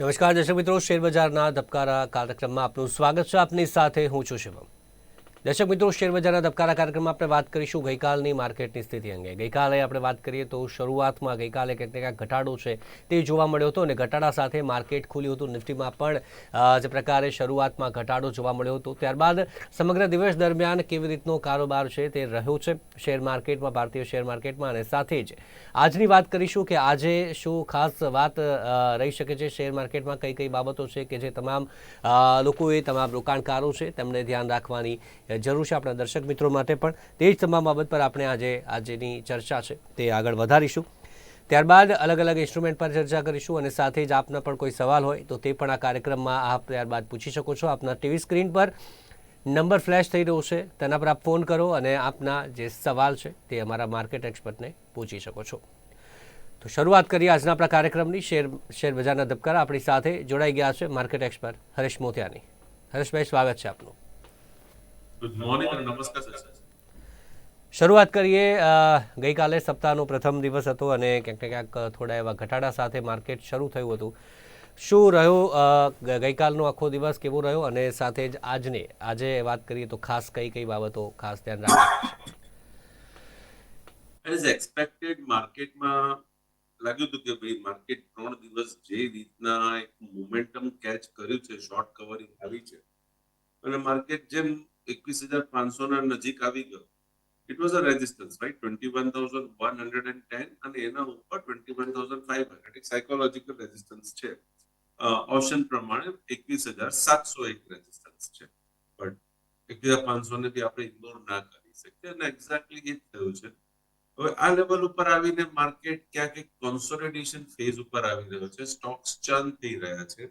નમસ્કાર દર્શક મિત્રો શેરબજારના ધબકારા કાર્યક્રમમાં આપનું સ્વાગત છે. આપની સાથે હું છું શિવમ. દર્શક મિત્રો શેરબજારના ધબકારા કાર્યક્રમમાં આપણે વાત કરીશું ગઈકાલની માર્કેટની સ્થિતિ અંગે. ગઈકાલે આપણે વાત કરીએ તો શરૂઆતમાં ગઈકાલે કંઈક ઘટાડો છે તે જોવા મળ્યો હતો અને ઘટાડા સાથે માર્કેટ ખુલ્યું હતું. નિફ્ટીમાં પણ જે પ્રકારે શરૂઆતમાં ઘટાડો જોવા મળ્યો હતો, ત્યારબાદ સમગ્ર દિવસ દરમિયાન કેવી રીતનો કારોબાર છે તે રહ્યો છે શેર માર્કેટમાં, ભારતીય શેર માર્કેટમાં અને સાથે જ આજની વાત કરીશું કે આજે શું ખાસ વાત રહી શકે છે શેર માર્કેટમાં? કઈ કઈ બાબતો છે કે જે તમામ લોકોએ, તમામ રોકાણકારો છે તેમણે ધ્યાન રાખવાની જરૂર છે આપણા દર્શક મિત્રો માટે પણ. તે જ તમામ બાબત પર આપણે આજે, આજની ચર્ચા છે. તે આગળ વધારીશું. ત્યારબાદ અલગ અલગ ઇન્સ્ટ્રુમેન્ટ પર ચર્ચા કરીશું અને સાથે જ આપના પણ કોઈ સવાલ હોય તો તે પણ આ કાર્યક્રમમાં આપ ત્યારબાદ પૂછી શકો છો. આપના ટીવી સ્ક્રીન પર નંબર ફ્લેશ થઈ રહ્યો છે. તેના પર આપ ફોન કરો અને આપના જે સવાલ છે તે અમારા માર્કેટ એક્સપર્ટને પૂછી શકો છો. તો શરૂઆત કરીએ આજના આપણા કાર્યક્રમની. શેર શેર બજારના ધબકારા આપણી સાથે જોડાઈ ગયા છે માર્કેટ એક્સપર્ટ હરેશ મોતિયાની. હરેશભાઈ, સ્વાગત છે આપનું. ગુડ મોર્નિંગ અને નમસ્કાર સર શરૂઆત કરીએ ગઈકાલે સપ્તાહનો પ્રથમ દિવસ હતો અને ક્યાંક ને ક્યાંક થોડા એવા ઘટાડા સાથે માર્કેટ શરૂ થયું હતું. શું રહ્યો? ગઈકાલનો આખો દિવસ કેવો રહ્યો? અને સાથે જ આજને આજે વાત કરીએ તો ખાસ કઈ કઈ બાબતો ખાસ ધ્યાન રાખવા એઝ એક્સપેક્ટેડ માર્કેટમાં લાગ્યું હતું કે ભાઈ માર્કેટ ત્રણ દિવસ જે રીતના એક મોમેન્ટમ કેચ કર્યું છે શોર્ટ કવરિંગ આવી છે. અને માર્કેટ જેમ એકવીસ હજાર પાંચસો ના નજીક આવી ગયો. It was a resistance right twenty one thousand one hundred and ten અને એના ઉપર twenty one thousand five hundred એક સાયકોલોજીકલ રેઝિસ્ટન્સ છે. ઓપ્શન પ્રમાણે એકવીસ હજાર સાતસો એક રેઝિસ્ટન્સ છે. બટ એક હજાર પાંચસો ને બી આપણે ઇગ્નોર ના કરી શકીએ અને એક્ઝેક્ટલી એ જ થયું છે. હવે આ લેવલ ઉપર આવીને માર્કેટ ક્યાંક એક કોન્સોલિડેશન ફેઝ ઉપર આવી રહ્યો છે. સ્ટોક્સ ચર્ન થઈ રહ્યા છે.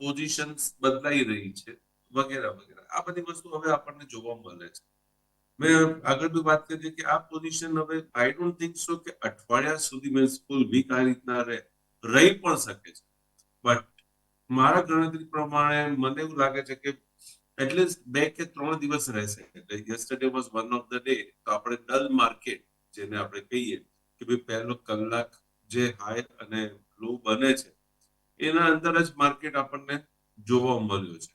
પોઝિશન્સ બદલાઈ રહી છે. વગેરે વગેરે. આ બધી વસ્તુ હવે આપણને જોવા મળે છે. મેં આગળ બી વાત કરી કે આ પોઝિશન હવે આઈ ડોન્ટ થિંક સો કે અઠવાડિયા સુધી મીન્સ ફૂલ વીક આ રીતના રહે પણ શકે છે. બટ મારા ગણતરી પ્રમાણે મને એવું લાગે છે કે એટલીસ્ટ બે કે ત્રણ દિવસ રહેશે એટલે yesterday was one of the day તો આપણે ડલ માર્કેટ જેને આપણે કહીએ કે ભાઈ પહેલો કલાક જે હાઈ અને લો બને છે, એના અંદર જ માર્કેટ આપણને જોવા મળ્યો છે.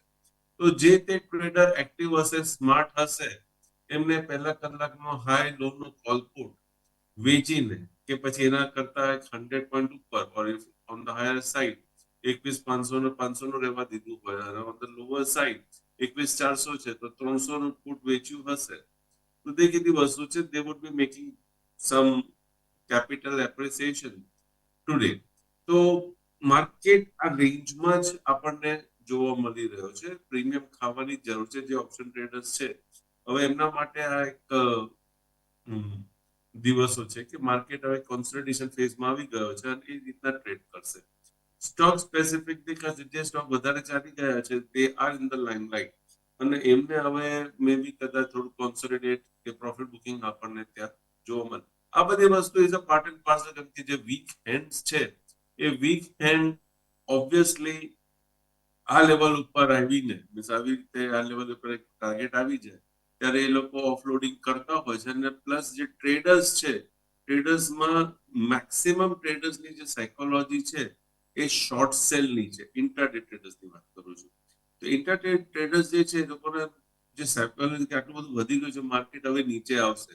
તો જે તે ટ્રેડર એક્ટિવ હશે સ્માર્ટ હશે, એમને પહેલા કલાકનો હાઈ લો નો કોલપુટ વેચીને કે પછી એના કરતા હંડ્રેડ પોઈન્ટ ઉપર ઓર ઓન ધ હાયર એકવીસ પાંચસો ને પાંચસો નું રહેવા દીધું હોય, અને ઓન ધ લોઅર એકવીસ ચારસો છે, તો ત્રણસો નું ફૂટ વેચ્યું હશે. તો તે કીધી વસ્તુ છે they would be making some capital appreciation today તો માર્કેટ આ રેન્જમાં જ આપણને જોવા મળી રહ્યો છે. પ્રીમિયમ ખાવાની જરૂર છે, જે ઓપ્શન ટ્રેડર્સ છે. હવે એમના માટે આ એક દિવસો છે કે માર્કેટ હવે કોન્સન્ટ્રેશન ફેઝમાં આવી ગયો છે અને એ રીતના ટ્રેડ કરશે. સ્ટોક સ્પેસિફિક જે સ્ટોક વધારે ચાલી ગયા છે they are in the limelight અને એમને હવે મે બી કદાચ થોડું કોન્સોલિડેટ કે પ્રોફિટ બુકિંગ આપણને ત્યાં જોવા મળે. આ બધી વસ્તુ is a part and parcel કેમ કે જે વીક હેન્ડ્સ છે. એ વીક હેન્ડ ઓબ્વિયસલી આ લેવલ ઉપર આવીને, મીન્સ આવી રીતે આ લેવલ ઉપર એક ટાર્ગેટ આવી જાય, ત્યારે એ લોકો ઓફલોડિંગ કરતા હોય છે અને પ્લસ જે ટ્રેડર્સ છે ટ્રેડર્સમાં મેક્સિમમ ટ્રેડર્સની જે સાયકોલોજી છે, એ શોર્ટ સેલની છે ઇન્ટરડે ટ્રેડર્સની વાત કરું છું. તો ઇન્ટરડે ટ્રેડર્સ જે છે, એ લોકોને જે સાયકોલોજી કે આટલું બધું વધી ગયું છે માર્કેટ હવે નીચે આવશે.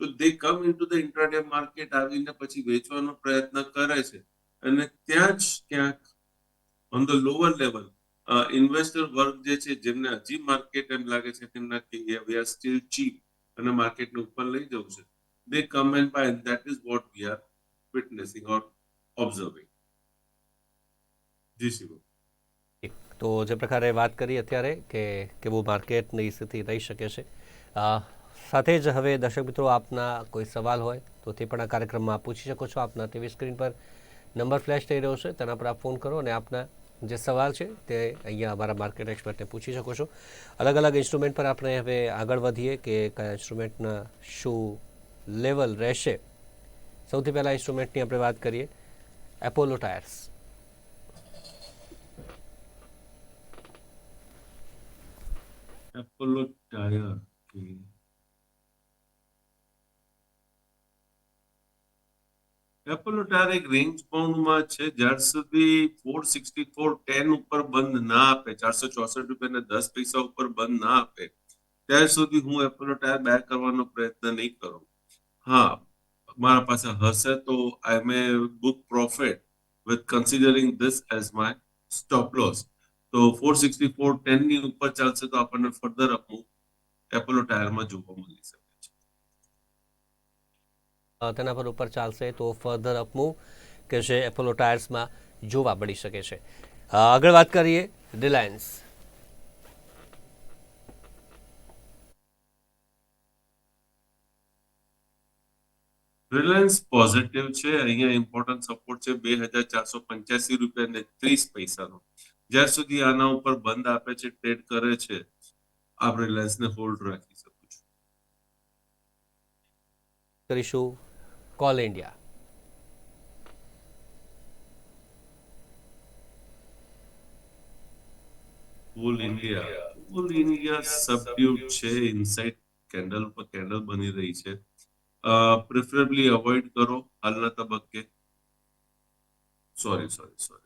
તો they come into the intraday market આવીને પછી વેચવાનો પ્રયત્ન કરે છે. અને ત્યાં જ ક્યાંક on the lower level investor વર્ગ જે છે, જેમને હજી માર્કેટ એમ લાગે છે ના વી આર સ્ટીલ ચીપ અને માર્કેટને ઉપર લઈ જવું છે they come and buy that is what we are witnessing or observing જી શિવ. તો જે પ્રકારે વાત કરી અત્યારે કે કેવું માર્કેટની સ્થિતિ રહી શકે છે સાથે જ હવે દર્શક મિત્રો આપના કોઈ સવાલ હોય તો તે પણ આ કાર્યક્રમમાં પૂછી શકો છો. આપના ટીવી સ્ક્રીન પર નંબર ફ્લેશ થઈ રહ્યો છે, તેના પર આપ ફોન કરો અને આપના જે સવાલ છે તે અહીંયા અમારા માર્કેટ એક્સપર્ટને પૂછી શકો છો. અલગ અલગ ઇન્સ્ટ્રુમેન્ટ પર આપણે હવે આગળ વધીએ કે કયા ઇન્સ્ટ્રુમેન્ટના શું લેવલ રહેશે. સૌથી પહેલાં ઇન્સ્ટ્રુમેન્ટની આપણે વાત કરીએ. એપોલો ટાયર્સ એપોલો ટાયર કે એપોલો ટાયર એક રેન્જ બાઉન્ડમાં છે, જ્યાર સુધી ફોર સિક્સટી ફોર ટેન ઉપર બંધ ના આપે, ચારસો ચોસઠ રૂપિયા દસ પૈસા ઉપર બંધ ના આપે, ત્યાર સુધી હું એપોલો ટાયર બેર કરવાનો પ્રયત્ન નહીં કરું. હા, મારા પાસે હશે તો I may book profit with considering this as my stop loss તો ફોર સિક્સટી ફોર ટેનની ઉપર ચાલશે તો આપણને ફર્ધર અપમૂવ એપોલો ટાયરમાં જોવા મળી શકે તેના પર ઉપર ચાલશે તો ફર્ધર અપમૂવ કે જે એપોલો ટાયર્સમાં જોવા મળી શકે છે. આગળ વાત કરીએ રિલાયન્સ રિલાયન્સ પોઝિટિવ છે. અહીંયા ઇમ્પોર્ટન્ટ સપોર્ટ છે બે હજાર ચારસો પંચ્યાસી રૂપિયા ને ત્રીસ પૈસાનો. જ્યાં સુધી આના ઉપર બંધ આપે છે ટ્રેડ કરે છે, આપ રિલાયન્સને હોલ્ડ રાખી શકું છું કરીશું. Coal India Coal India Coal India subdued છે ઇનસાઇડ કેન્ડલ પર કેન્ડલ બની રહી છે. પ્રેફરેબલી અવોઇડ કરો. હાલના તબક્કે. સોરી સોરી સોરી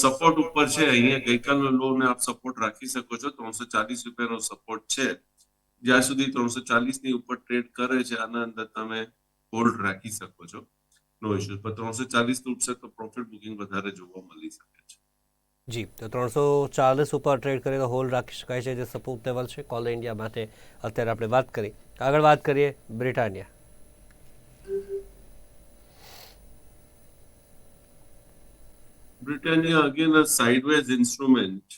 સપોર્ટ ઉપર છે. અહીંયા ગઈકાલનો લો ને આપ સપોર્ટ રાખી શકો છો. ત્રણસો ચાલીસ રૂપિયાનો સપોર્ટ છે. જ્યાં સુધી ત્રણસો ચાલીસની ઉપર ટ્રેડ કરે છે, આના અંદર તમે હોલ્ડ રાખી શકો છો. નો ઇશ્યુ પણ ત્રણસો ચાલીસ તૂટશે તો પ્રોફિટ બુકિંગ વધારે જોવા મળી શકે છે. જી, તો ત્રણસો ચાલીસ ઉપર ટ્રેડ કરીએ તો હોલ્ડ રાખી શકાય છે, જે સપોર્ટ લેવલ છે. કોલ ઇન્ડિયા માટે અત્યારે આપણે વાત કરી. આગળ વાત કરીએ Britannia Britannia again a sideways instrument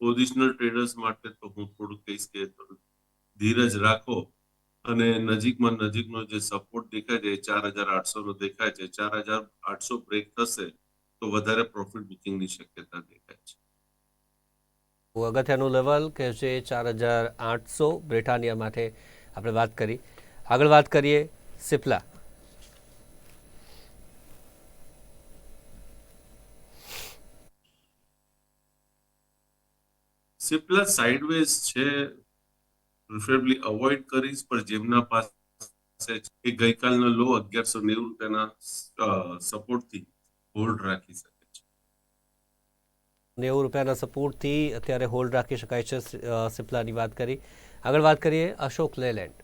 positional traders માટે તો હું થોડું કહીશ કે ધીરજ રાખો અને નજીકમાં નજીકનો જે સપોર્ટ દેખાય છે ચાર હજાર આઠસો નો દેખાય છે. ચાર હજાર આઠસો બ્રેક થશે તો વધારે પ્રોફિટ બુકિંગની શક્યતા દેખાય છે. અગત્યનું લેવલ કે જે ચાર હજાર આઠસો બ્રિટાનિયા માટે આપણે વાત કરી. આગળ વાત કરીએ સિપ્લા. સિપ્લા સાઇડવેઝ છે પ્રિફરેબલી અવોઇડ કરીશ, પણ જેમના પાસે એ ગઈકાલનો લો અગિયારસો નેવું રૂપિયાના સપોર્ટથી હોલ્ડ રાખી શકે છે. નેવું રૂપિયાના સપોર્ટથી અત્યારે હોલ્ડ રાખી શકાય છે સિપ્લાની વાત કરી. આગળ વાત કરીએ Ashok Leyland.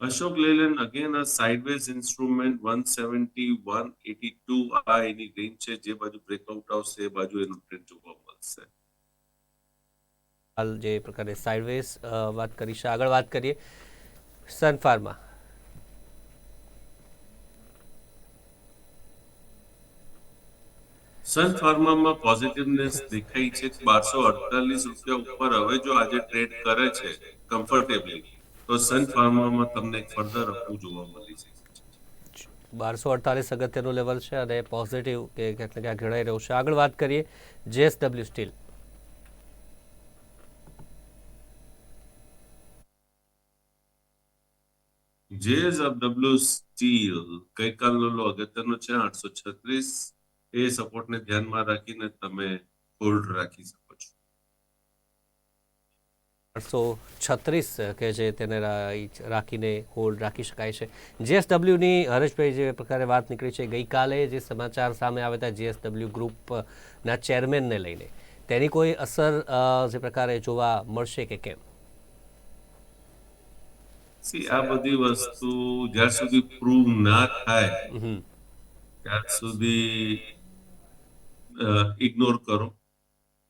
Ashok Leyland again a sideways instrument one seventy one eighty two આ એની રેન્જ છે જે બાજુ બ્રેકઆઉટ આવશે એ બાજુ એનું ટ્રેન્ડ જોવા મળશે. હાલ જે પ્રકારે સાઇડવેઝ વાત કરી આગળ વાત કરીએ સન ફાર્મા સન ફાર્મામાં પોઝિટિવનેસ દેખાય છે બારસો અડતાલીસ રૂપિયા ઉપર. હવે જો આજે ટ્રેડ કરે છે કમ્ફર્ટેબલી તો સન ફાર્મામાં તમને ફર્ધર અપવું જોવા મળી છે. બારસો અડતાલીસ અગત્યનું લેવલ છે અને પોઝિટિવ કે ને ક્યાંક ઘડાઈ રહ્યું છે. આગળ વાત કરીએ જેએસડબલ્યુ સ્ટીલ જેએસડબલ્યુ સ્ટીલ ગઈકાલનો લો અગત્યનો છે આઠસો છત્રીસ. એ સપોર્ટને ધ્યાનમાં રાખીને તમે હોલ્ડ રાખી શકો. આઠસો છત્રીસ કે જે તેને રાખીને હોલ્ડ રાખી શકાય છે. જીએસડબલ્યુની હરેશભાઈ જે પ્રકારે વાત નીકળી છે ગઈકાલે જે સમાચાર સામે આવ્યા હતા જીએસડબલ્યુ ગ્રુપના ચેરમેનને લઈને તેની કોઈ અસર જે પ્રકારે જોવા મળશે કે કેમ? આ બધી વસ્તુ જ્યાર સુધી પ્રૂવ ના થાય ત્યાં સુધી ઇગ્નોર કરો.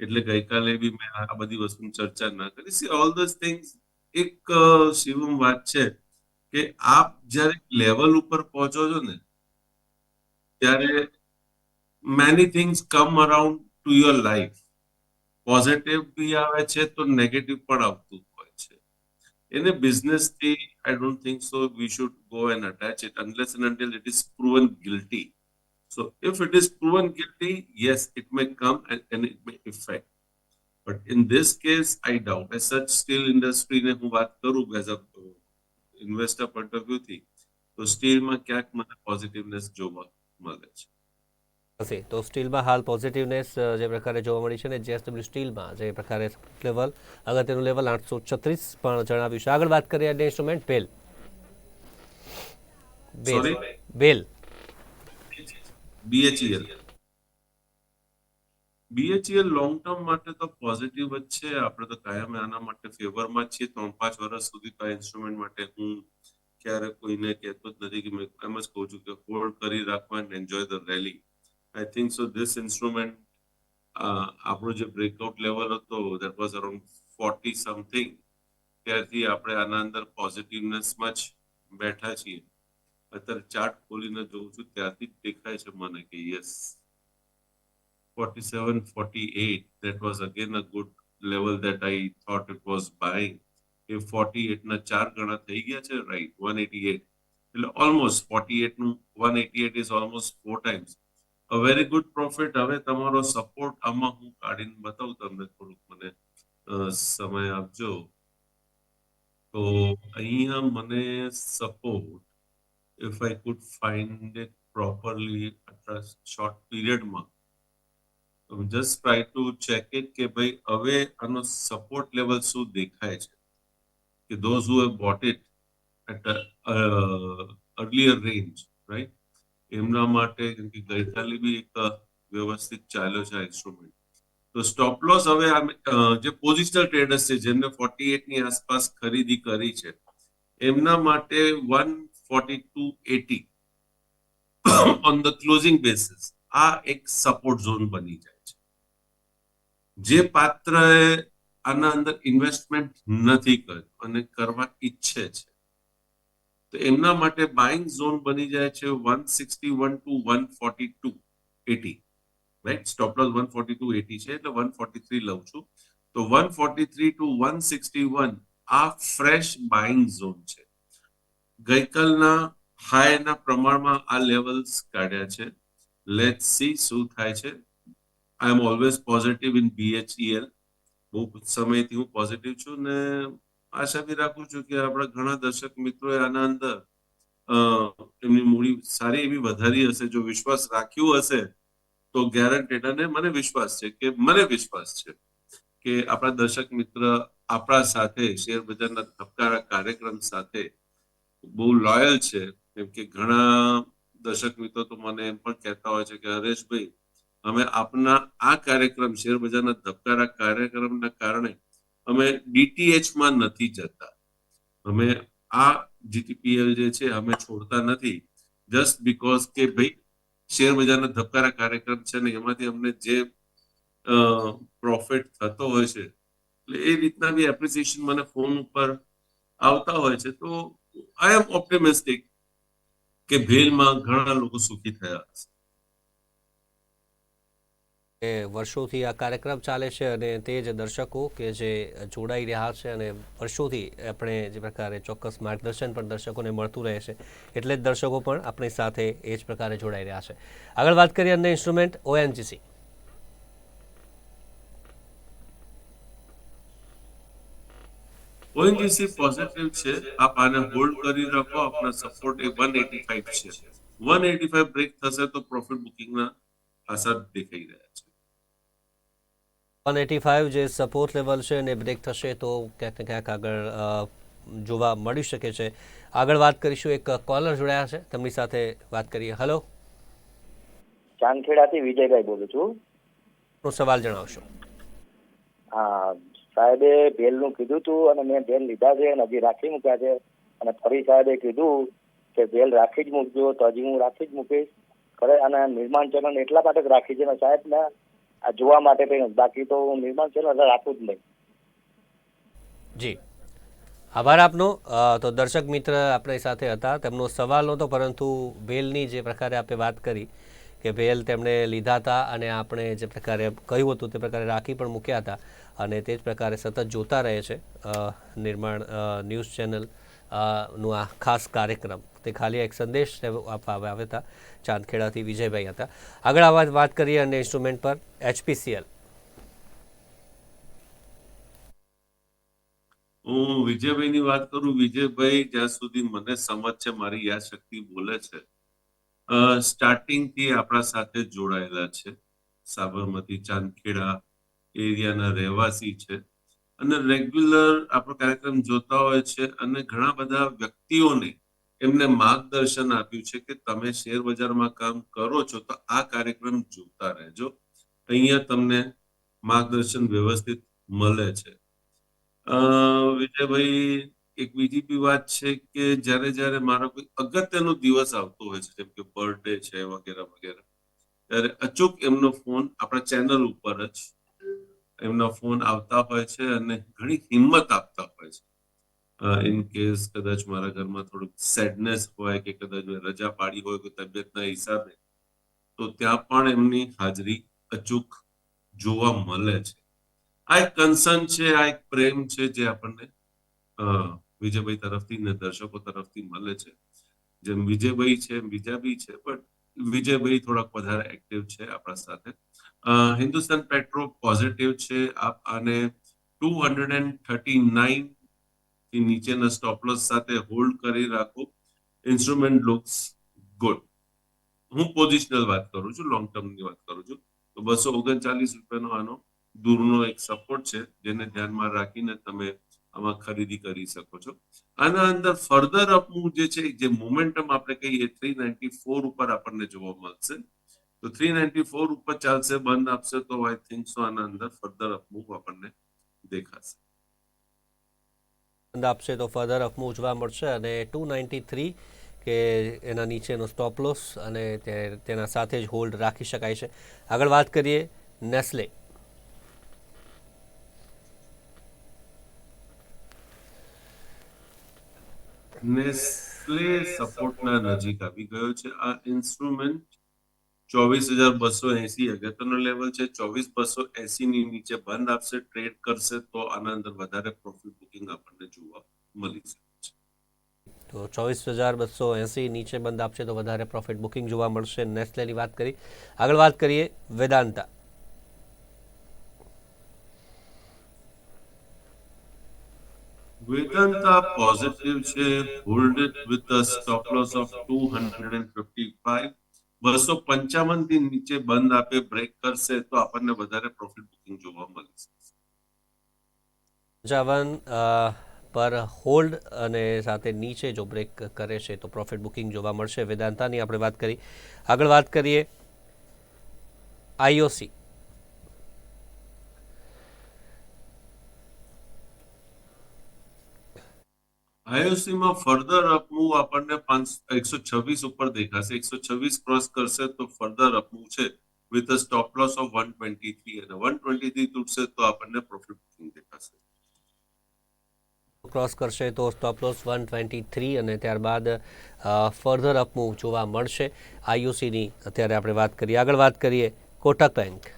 એટલે ગઈકાલે બી મેં આ બધી વસ્તુની ચર્ચા ના કરી. સી ઓલ ધોઝ થિંગ્સ એક શિવમ વાત છે કે આપ જ્યારે લેવલ ઉપર પહોંચો છો ને, ત્યારે many things come around to your life positive બી આવે છે તો નેગેટિવ પણ આવતું હોય છે. એને બિઝનેસથી I don't think so we should go and attach it unless and until it is proven guilty So if it is proven guilty, yes, it may come and, and it may affect. But in this case, I doubt. As such, steel industry ને હું વાત કરું as a investor point of view થી તો સ્ટીલમાં ક્યાંક મને positiveness જોવા મળે છે તો સ્ટીલમાં હાલ પોઝિટિવનેસ જે પ્રકારે જોવા મળી છે ને જેએસડબલ્યુ સ્ટીલમાં જે પ્રકારે લેવલ અગત્યનું લેવલ આઠસો છત્રીસ પણ જણાવ્યું છે. આગળ વાત કરીએ ડેસ્ટમેન્ટ instrument BEL BEL BEL BHEL BHEL long term માટે તો પોઝિટિવ જ છે. આપણે તો કાયમ આના માટે ફેવરમાં છીએ. ત્રણ પાંચ વર્ષ સુધી તો આ ઇન્સ્ટ્રુમેન્ટ માટે હું ક્યારે કોઈને કહેતો જ નથી કે મેં એમ જ કહું છું કે હોલ્ડ કરી રાખવા and enjoy the rally I think so this instrument આપણો જે બ્રેકઆઉટ લેવલ હતો that was around forty something ત્યારથી આપણે આના અંદર પોઝિટિવનેસમાં જ બેઠા છીએ. અત્યારે ચાર્ટ ખોલીને જોઉં છું ત્યારથી જ દેખાય છે મને કે yes 47 48 that was again a good level that i thought it was buying. એ ફોર્ટી એટના ચાર ગણા થઈ ગયા છે રાઈટ 188 એટલે almost forty એટનું one eighty eight is almost four times a very good profit હવે તમારો સપોર્ટ આમાં હું કાઢીને બતાવું તમને થોડુંક મને સમય આપજો. તો અહીંયા મને support if I could find it properly at a short period માં તો just try to check it કે ભાઈ હવે આનો સપોર્ટ લેવલ શું દેખાય છે કે those who have bought it at uh, range right એમના માટે કેમ કે ગઈકાલે બી એક વ્યવસ્થિત ચાલ્યો છે ઇન્સ્ટ્રુમેન્ટ તો સ્ટોપ લોસ હવે જે પોઝિશનલ ટ્રેડર્સ છે જેમને 48 ની આસપાસ ખરીદી કરી છે એમના માટે one forty two eighty on the basis આ એક સપોર્ટ ઝોન બની જાય છે. જે પાત્ર આના અંદર ઇન્વેસ્ટમેન્ટ નથી કર્યું અને કરવા ઈચ્છે છે, તો એમના માટે બાઇંગ ઝોન બની જાય છે one sixty one two one forty two eighty right stop loss one forty two eighty છે, એટલે વન ફોર્ટી થ્રી લઉં છું. તો one forty three two one sixty one આ ફ્રેશ બાઇંગ ઝોન છે. ગઈકાલના હાઈના પ્રમાણમાં આ લેવલ્સ કાઢ્યા છે. લેટ સી શું થાય છે. I am always positive in BHEL બહુ સમયથી હું પોઝિટિવ છું ને આશા બી રાખું છું કે આપણા ઘણા દર્શક મિત્રોએ આના અંદર એમની મૂડી સારી એવી વધારી હશે, જો વિશ્વાસ રાખ્યું હશે, તો ગેરંટેડ અને મને વિશ્વાસ છે કે મને વિશ્વાસ છે કે આપણા દર્શક મિત્ર આપણા સાથે શેર બજારના ધબકારા કાર્યક્રમ સાથે બહુ લોયલ છે. કેમ કે ઘણા દર્શક મિત્રો તો મને એમ પણ કહેતા હોય છે કે, હરેશભાઈ, અમે આપના આ કાર્યક્રમ, શેરબજારના ધબકારા કાર્યક્રમના કારણે અમે ડીટીએચમાં નથી જતા. અમે આ જીટીપીએલ જે છે, અમે છોડતા નથી. જસ્ટ બીકોઝ કે ભાઈ શેરબજારના ધબકારા કાર્યક્રમ છે ને, એમાંથી અમને જે પ્રોફિટ થતો હોય છે, એટલે એ રીતના બી એપ્રિસિએશન મને ફોન ઉપર આવતા હોય છે. તો આઈ એમ ઓપ્ટિમિસ્ટિક કે ભેલમાં ઘણા લોકો સુખી થયા હશે. વર્ષોથી આ કાર્યક્રમ ચાલે છે અને તે જ દર્શકો કે જે જોડાઈ રહ્યા છે અને વર્ષોથી આપણે જે પ્રકારે ચોક્કસ માર્ગદર્શન પણ દર્શકોને મળતું રહે છે, એટલે જ દર્શકો પણ આપણી સાથે એ જ પ્રકારે જોડાઈ રહ્યા છે. આગળ વાત કરીએ અન્ય ઇન્સ્ટ્રુમેન્ટ ઓએનજીસી ઓએનજીસી પોઝિટિવ છે આપ આને હોલ્ડ કરી રાખો આપના સપોર્ટ એ 185 છે. 185 બ્રેક થશે તો પ્રોફિટ બુકિંગના અસર દેખાઈ રહ્યા છે. વન એટી ફાઇવ જે સપોર્ટ લેવલ છે અને બ્રેક થશે તો ક્યાંક ને ક્યાંક આગળ અ, જોવા મળી શકે છે. આગળ વાત કરીશું એક કોલર જોડાયા છે. તેમની સાથે વાત કરીએ. હલો ચાંદખેડાથી વિજયભાઈ બોલું છું. નો સવાલ જણાવશો. હા સાહેબે ભેલનું કીધું હતું અને મેં ભેલ લીધા છે અને હજી રાખી મૂક્યા છે. અને ફરી સાહેબે કીધું કે ભેલ રાખી જ મૂકજો, તો હજી હું રાખી જ મૂકીશ. ખરે અને નિર્માણ ચેનલ એટલા માટે રાખી છે સાહેબ ને? આ જોવા માટે કંઈ બાકી તો હું નિર્માણ ચેનલ રાખું જ નહીં. જી. આભાર આપનો. તો દર્શક મિત્ર આપણી સાથે હતા. તેમનો સવાલ નહોતો, પરંતુ ભેલની જે પ્રકારે આપણે વાત કરી કે ભેલ તેમણે લીધા હતા અને આપણે જે પ્રકારે કહ્યું હતું તે પ્રકારે રાખી પણ મૂક્યા હતા અને તે જ પ્રકારે સતત જોતા રહે છે નિર્માણ ન્યૂઝ ચેનલનું આ ખાસ કાર્યક્રમ. તે ખાલી એક સંદેશ આપવા આવ્યા હતા. ચાંદખેડાથી વિજયભાઈ હતા. આગળ આ વાત વાત કરીએ અને ઇન્સ્ટ્રુમેન્ટ પર. એચપીસીએલ હું વિજયભાઈની વાત કરું. વિજયભાઈ, જ્યાં સુધી મને સમજ છે, મારી યાદ શક્તિ બોલે છે. સ્ટાર્ટિંગથી આપણા સાથે જોડાયેલા છે. સાબરમતી, ચાંદખેડા એરિયાના રહેવાસી છે. અને રેગ્યુલર આપણો કાર્યક્રમ જોતા હોય છે અને ઘણા બધા વ્યક્તિઓને એમને માર્ગદર્શન આપ્યું છે કે તમે શેર બજારમાં કામ કરો છો તો આ કાર્યક્રમ જોતા રહેજો. અહીંયા તમને માર્ગદર્શન વ્યવસ્થિત મળે છે. વિજયભાઈ એક બીજી બી વાત છે કે જ્યારે જ્યારે મારો કોઈ અગત્યનો દિવસ આવતો હોય છે, જેમ કે બર્થડે છે વગેરે વગેરે, ત્યારે અચૂક એમનો ફોન આપણા ચેનલ ઉપર જ એમના ફોન આવતા હોય છે અને ઘણી હિંમત આપતા હોય છે. ઇન કેસ કદાચ મારા ઘરમાં થોડુંક સેડનેસ હોય કે કદાચ રજા પાડી હોય કોઈ તબિયતના હિસાબે, તો ત્યાં પણ એમની હાજરી અચૂક જોવા મળે છે. આ એક કન્સર્ન છે, આ એક પ્રેમ છે જે આપણને વિજયભાઈ તરફથી ને દર્શકો તરફથી મળે છે. જેમ વિજયભાઈ છે બીજા બી છે બટ વિજયભાઈ થોડાક વધારે એક્ટિવ છે આપણા સાથે. હિન્દુસ્તાન પેટ્રો પોઝિટિવ છે. આપ આને ટુ હંડ્રેડ એન્ડ થર્ટી નાઇનથી નીચેના સ્ટોપલોસ સાથે હોલ્ડ કરી રાખો. ઇન્સ્ટ્રુમેન્ટ લુક્સ ગુડ હું પોઝિશનલ વાત કરું છું લોંગ ટર્મની વાત કરું છું. તો બસો ઓગણચાલીસ રૂપિયાનો આનો દૂરનો એક સપોર્ટ છે, જેને ધ્યાનમાં રાખીને તમે આમાં ખરીદી કરી શકો છો. આના અંદર ફર્ધર અપનું જે છે, જે મોમેન્ટમ આપણે કહીએ થ્રી નાઇન્ટી ફોર ઉપર આપણને જોવા મળશે. તો થ્રી નાઇન્ટી ફોર ઉપર ચાલશે, બંધ આપશે, તો આઈ થિંક સો આના અંદર ફર્ધર અપમૂવ આપણને દેખાશે. બંધ આપશે તો ફર્ધર અપમૂવ જોવા મળશે અને ટુ નાઇન્ટી થ્રી કે એના નીચેનો સ્ટોપ લોસ અને તેના સાથે જ હોલ્ડ રાખી શકાય છે. આગળ વાત કરીએ નેસ્લે નેસ્લે સપોર્ટના નજીક આવી ગયો છે. આ ઇન્સ્ટ્રુમેન્ટ ચોવીસ હજાર બસો એસી અગત્યનો લેવલ છે. ચોવીસ બસો એસી ની નીચે બંધ આપશે ટ્રેડ કરશે તો આના અંદર વધારે પ્રોફિટ બુકિંગ આપણને જોવા મળી શકે તો ચોવીસ હજાર બસો એંસી નીચે બંધ આપશે તો વધારે પ્રોફિટ બુકિંગ જોવા મળશે. નેસ્લેની વાત કરી. આગળ વાત કરીએ વેદાંતા. વેદાંતા પોઝિટિવ છે hold it with a stop loss of two hundred and fifty five બસો પંચાવનથી નીચે બંધ આપે બ્રેક કરશે, તો આપણને વધારે પ્રોફિટ બુકિંગ જોવા મળશે પંચાવન પર હોલ્ડ અને સાથે નીચે જો બ્રેક કરે છે, તો પ્રોફિટ બુકિંગ જોવા મળશે. વેદાંતાની આપણે વાત કરી. આગળ વાત કરીએ. આઈઓસી IOC માં ફર્ધર અપમૂવ આપણને પાંચ, એકસો છવ્વીસ ઉપર દેખાશે. એકસો છવ્વીસ ક્રોસ કરશે તો ફર્ધર અપમૂવ છે with a stop loss of one twenty three અને વન ટ્વેન્ટી થ્રી તૂટશે તો આપણને પ્રોફિટ બુકિંગ દેખાશે. ક્રોસ કરશે તો stop loss one twenty three અને ત્યારબાદ ફર્ધર અપમૂવ જોવા મળશે. આઈયુસીની અત્યારે આપણે વાત કરીએ. આગળ વાત કરીએ Kotak bank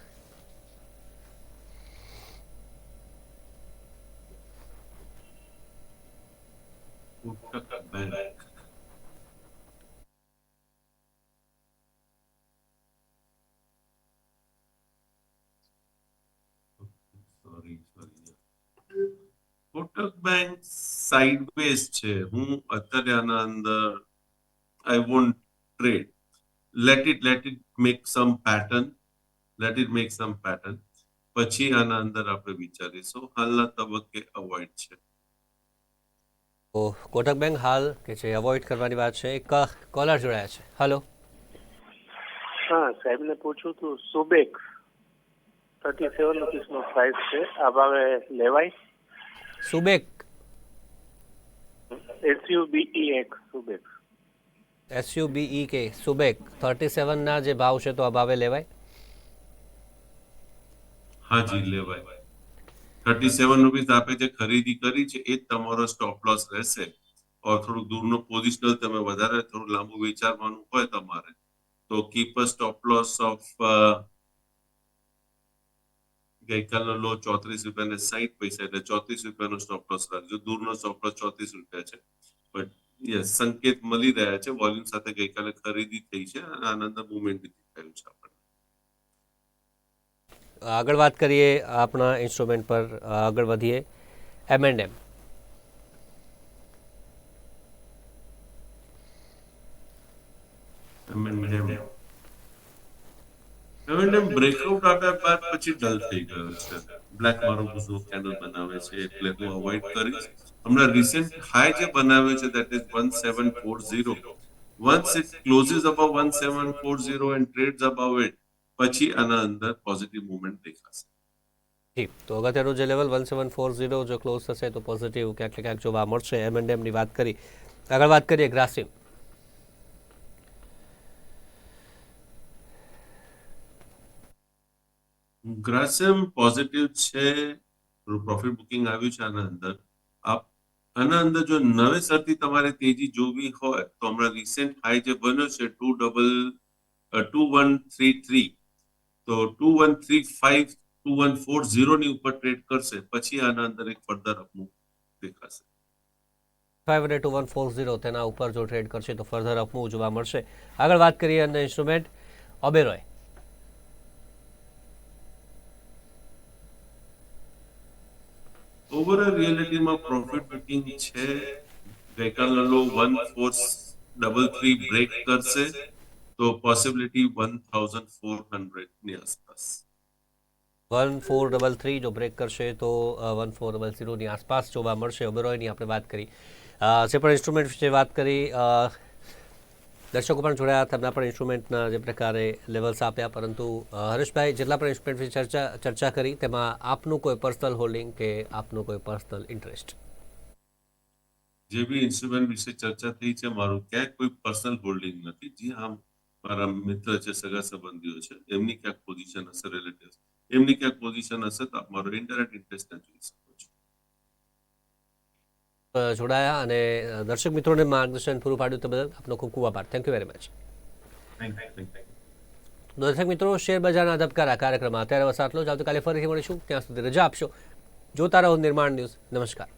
Kotak bank sorry sorry Kotak bank sideways છે હું અત્યારે આના અંદર I won't trade let it let it make some pattern let it make some pattern પછી આના અંદર આપણે વિચારીશું હાલના તબક્કે અવોઇડ છે કોટક બેંક હાલ કે છે અવોઇડ કરવાની વાત છે એક કોલર જોડાયા છે હેલો હા સાહેબને પૂછ્યું હતું સુબેક થર્ટી સેવન રૂપીસનો પ્રાઇસ છે આ ભાવે લેવાય સુબેક એસયુબીઈ એક સુબેક. એસયુબીઈ કે સુબેક. થર્ટી સેવનના જે ભાવ છે તો આ ભાવે લેવાય? હાજી લેવાય. થર્ટી સેવન રૂપીસ આપે જે ખરીદી કરી છે એ જ તમારો સ્ટોપ લોસ રહેશે. ઓર થોડું દૂરનો પોઝિશનલ તમે વધારે થોડું લાંબુ વિચારવાનું હોય તમારે તો keep a stop loss of ગઈકાલનો low ચોત્રીસ રૂપિયા ને સાહીઠ પૈસા એટલે ચોત્રીસ રૂપિયાનો સ્ટોપ લોસ રાખજો દૂરનો સ્ટોપ લોસ ચોત્રીસ રૂપિયા છે. બટ યસ સંકેત મળી રહ્યા છે. વોલ્યુમ સાથે ગઈકાલે ખરીદી થઈ છે. અને આનંદ મુવમેન્ટ દેખાયું છે આપણને. આગળ વાત કરીએ આપણા ઇન્સ્ટ્રુમેન્ટ પર. આગળ વધીએ. M and M and M breakout આપ્યા બાદ પછી ડલ થઈ ગયો છે. બ્લેક મારો ગુસ્સો કેન્ડલ બનાવે છે એટલે હું અવોઇડ કરીશ. હમણાં રિસેન્ટ હાઈ જે બનાવ્યો છે that is one seven four zero once it closes above one seven four zero and trades above it પછી આના અંદર પોઝિટિવ મુવમેન્ટ દેખાશે. જી તો અગત્યનું જે level one seven four zero જો ક્લોઝ થશે તો પોઝિટિવ ક્યાંક ક્યાંક જોવા મળશે. એમ એન્ડ એમની વાત કરી. આગળ વાત કરીએ ગ્રાસિમ. ગ્રાસિમ પોઝિટિવ છે પ્રોફિટ બુકિંગ આવ્યું છે આના અંદર. આપ, આના અંદર જો નવેસરથી તમારે તેજી જોવી હોય, તો હમણાં રિસેન્ટ હાઈ જે બન્યો છે two double two one three three તો two one three five two one ફોરની ઉપર ટ્રેડ કરશે, પછી આના અંદર એક ફર્ધર અપમૂવ દેખાશે. Five hundred two one four zero તેના ઉપર જો ટ્રેડ કરશે, તો ફર્ધર અપમૂવ જોવા મળશે. આગળ વાત કરીએ અને ઇન્સ્ટ્રુમેન્ટ ઓબેરોય ઓવરઓલ રિયાલિટીમાં પ્રોફિટ બુકિંગ છે. ગઈકાલનો low one four double three break કરશે, તો પોસિબિલિટી વન થાઉઝન્ડ ફોર હંડ્રેડની આસપાસ. વન ફોર ડબલ થ્રી જો બ્રેક કરશે, તો વન ફોર ડબલ ઝીરોની આસપાસ જોવા મળશે. ઓબેરોયની આપણે વાત કરી. જે પણ ઇન્સ્ટ્રુમેન્ટ વિશે વાત કરી દર્શકો પણ જોડાયા તેમના પણ ઇન્સ્ટ્રુમેન્ટના જે પ્રકારે લેવલ્સ આપ્યા, પરંતુ હરેશભાઈ, જેટલા પણ ઇન્સ્ટ્રુમેન્ટ વિશે ચર્ચા ચર્ચા કરી, તેમાં આપનું કોઈ પર્સનલ હોલ્ડિંગ કે આપનું કોઈ પર્સનલ ઇન્ટરેસ્ટ જે બી ઇન્સ્ટ્રુમેન્ટ વિશે ચર્ચા થઈ છે, મારું ક્યાંય કોઈ પર્સનલ હોલ્ડિંગ નથી. જી હા, મારા મિત્ર છે, સગા સંબંધીઓ છે, એમની ક્યાંક પોઝિશન હશે રિલેટિવ એમની ક્યાંક પોઝિશન હશે તો આપ મારો ઇન્ટરનેટ ઇન્ટરેસ્ટ જોઈ શકો. જોડાયા અને દર્શક મિત્રોને માર્ગદર્શન પૂરું પાડ્યું તે બદલ આપનો ખૂબ ખૂબ આભાર. થેન્ક યુ વેરી મચ દર્શક મિત્રો શેર બજારના ધબકારા કાર્યક્રમમાં અત્યારે બસ આટલો જ. આવતીકાલે ફરીથી મળીશું. ત્યાં સુધી રજા આપશો. જોતા રહો નિર્માણ ન્યૂઝ. નમસ્કાર.